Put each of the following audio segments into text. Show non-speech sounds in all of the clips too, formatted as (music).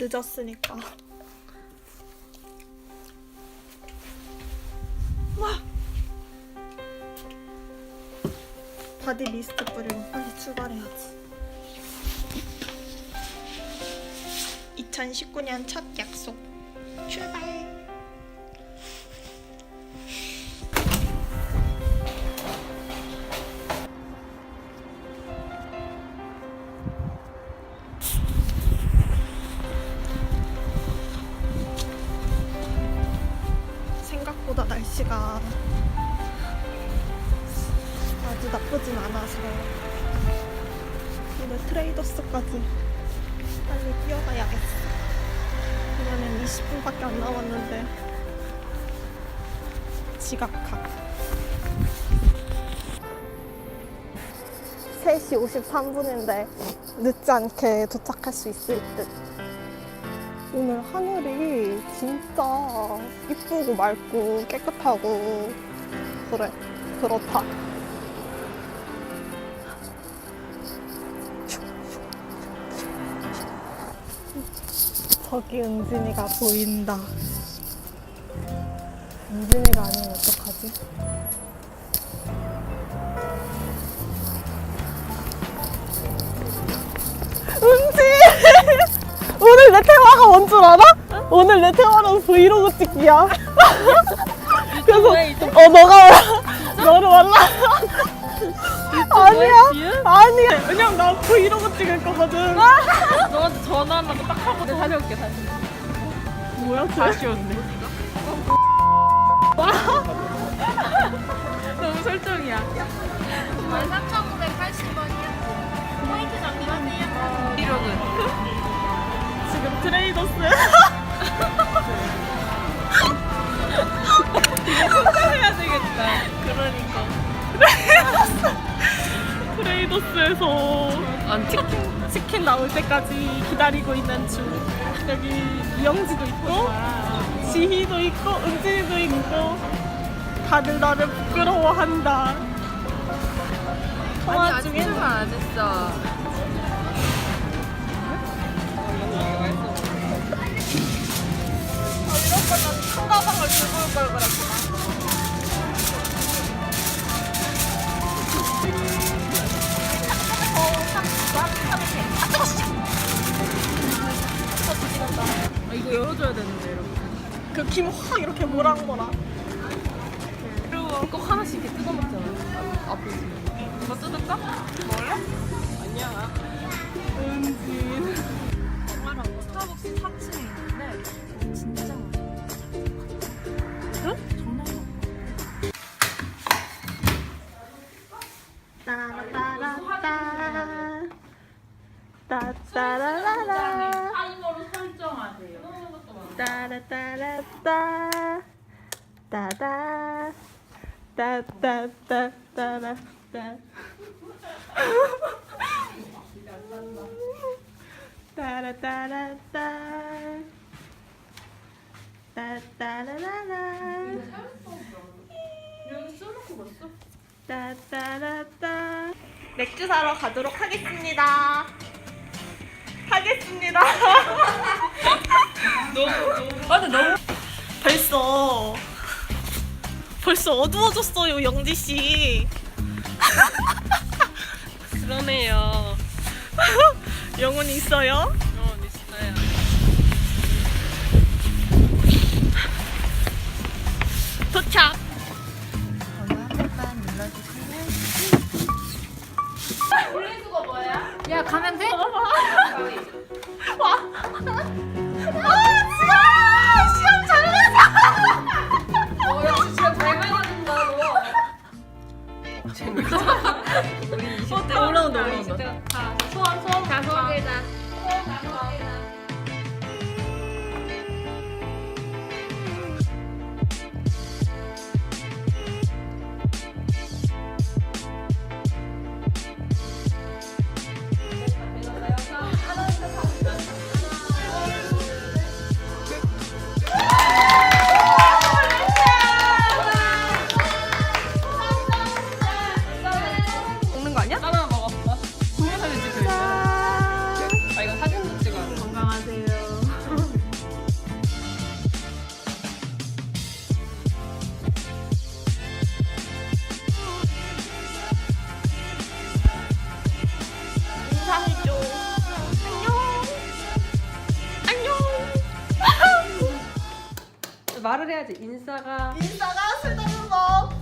늦었으니까. 와. 바디 미스트 뿌리고 빨리 출발해야지. 2019년 첫 약속 출발. 나쁘진 않아서 오늘 트레이더스까지 빨리 뛰어가야겠어. 그러면 20분밖에 안 남았는데 지각각. 3시 53분인데 늦지 않게 도착할 수 있을 듯. 오늘 하늘이 진짜 이쁘고 맑고 깨끗하고 그래 그렇다. 저기 은진이가 보인다. 은진이가 아니면 어떡하지? 은진! 오늘 내 테마가 뭔 줄 알아? 오늘 내 테마는 브이로그 찍기야. (laughs) 그래서 어 너가 아니야? 아니야. 그냥 나 브이로그 찍을 거거든. 너한테 전화하려고 딱 하고 내 다녀올게 다시. 뭐야 쟤? 아쉬웠네 너무 설정이야. 13,580원이요. 포인트 적립하세요. 이러는. 지금 트레이더스. 해야 되겠다. 그러니까 안 찍혀 치킨 나올 때까지 기다리고 있는 중. 여기 이영지도 있고 지희도 있고 은진이도 있고 다들 나를 부끄러워한다. 통화 아직 중에 출발 안 했어 김확 이렇게 모락모락 그리고 꼭 하나씩 이렇게 뜯어 먹잖아 앞에 있으면 이거 뜯을까? 먹을래? 아니야. 은진 정말 스타벅스 4층에 있는데 진짜 응? 정말 따라따라따 따따라라라 타이머로 설정하세요 따라따라따 따다 따따따따라따 따라따라따 따따라라라? 따따라따 맥주 사러 가도록 하겠습니다. 하겠습니다. (laughs) 너무 너무 맞아 너무 벌써 벌써 어두워졌어요, 영지 씨. (laughs) 그러네요 (laughs) 영혼 있어요? 어 있어요 도착. 야 가면 돼? 와. 아, 지아! 시험 잘봤 어. 어, 야, 진짜 잘 맞는다, 너. 재밌다. 우리 20대 올라온다, 올라온다. 자 소원 소원 자 소원 빌자. 말을 해야지. 인싸가 인싸가 술자는 법.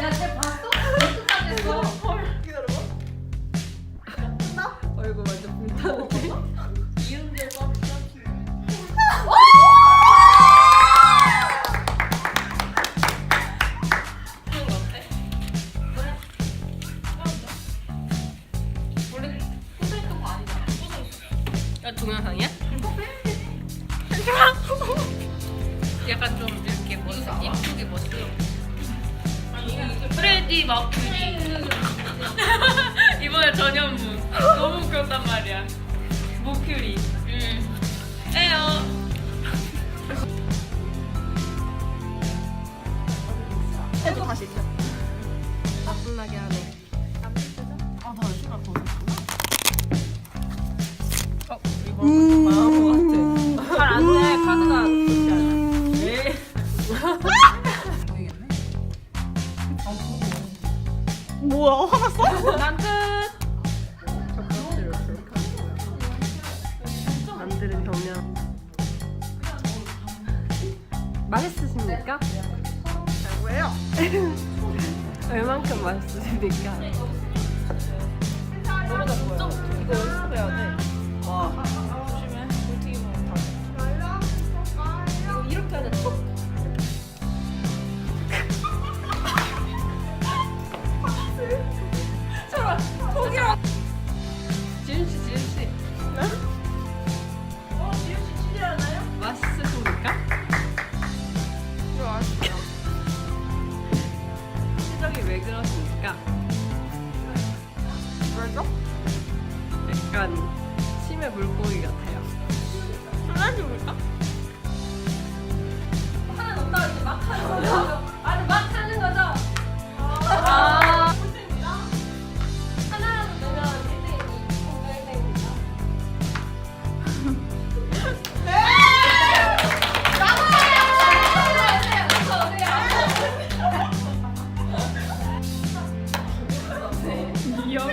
야쟤 봤어? 어떡하겠어 기다려봐. 끝나? 얼굴 완전 불타는데. 약간 좀 이렇게 멋있어. 이쁘게 멋있어. 프레디 (laughs) 머큐리. 이번에 전현무. 너무 웃겼단 말이야. 모큐리. 응. 에요. 뭐야 화났어? 난 끝. 만드는 경량. 맛있으십니까? 왜요? 얼만큼 맛있으십니까? 이거 연습해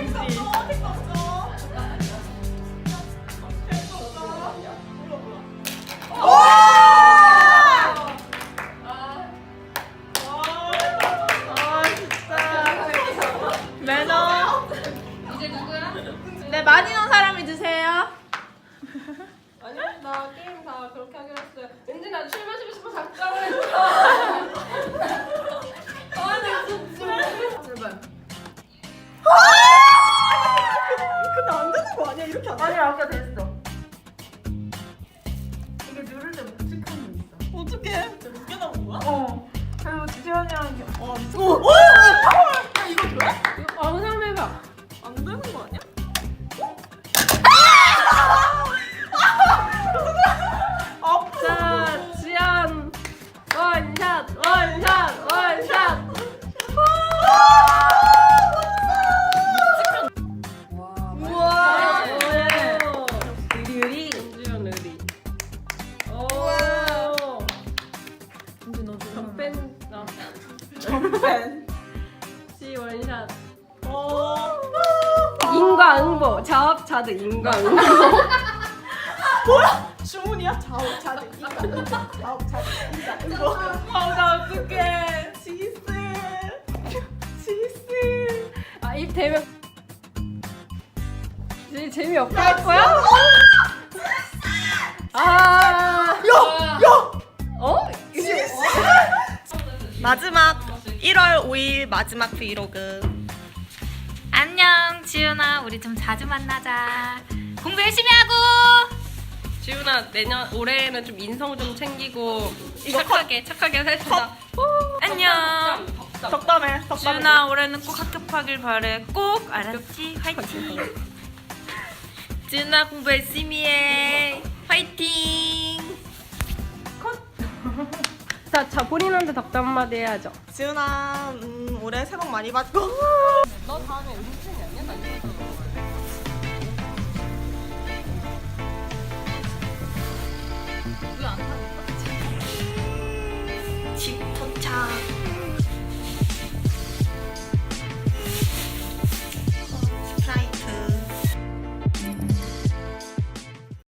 진짜 매너 이제 누구야? 네 많이 넣은 사람이 드세요 아니, 나 게임 다 그렇게 하기로 했어요. 왠지 나술 마시고 싶어 잠깐만 했어. 아니야 이렇게 안 돼? 아니, 아까 됐어. 이게 누를 때 묵직한 거 있어 어떡해 몇개 남은 거야? 어 그리고 지연이랑 와 미친 오! 오! 야 이거 돼? 이 자업자득 인과응보. (laughs) 뭐야? 주문이야? 자득 이가 자업 자득 이가 이거 아나 어떡해 지스 지스 아, 입 대면. 재, 재미없다 할 거야? 아. 야야 어? 이게 마지막 1월 5일 마지막 브이로그 지윤아 우리 좀 자주 만나자. 공부 열심히 하고! 지훈아 내년 올해는 좀 인성 좀 챙기고 착하게 착하게 살자. 안녕. 덕담해 덕담해. 지윤아 올해는 꼭 합격하길 바래. 꼭 알았지? 화이팅. (laughs) 지윤아 공부 열심히 해. 화이팅! (laughs) 자, 자 본인한테 덕담 한마디 해야죠. 지훈아 음, 올해 새해 복 많이 받고. 너 다음에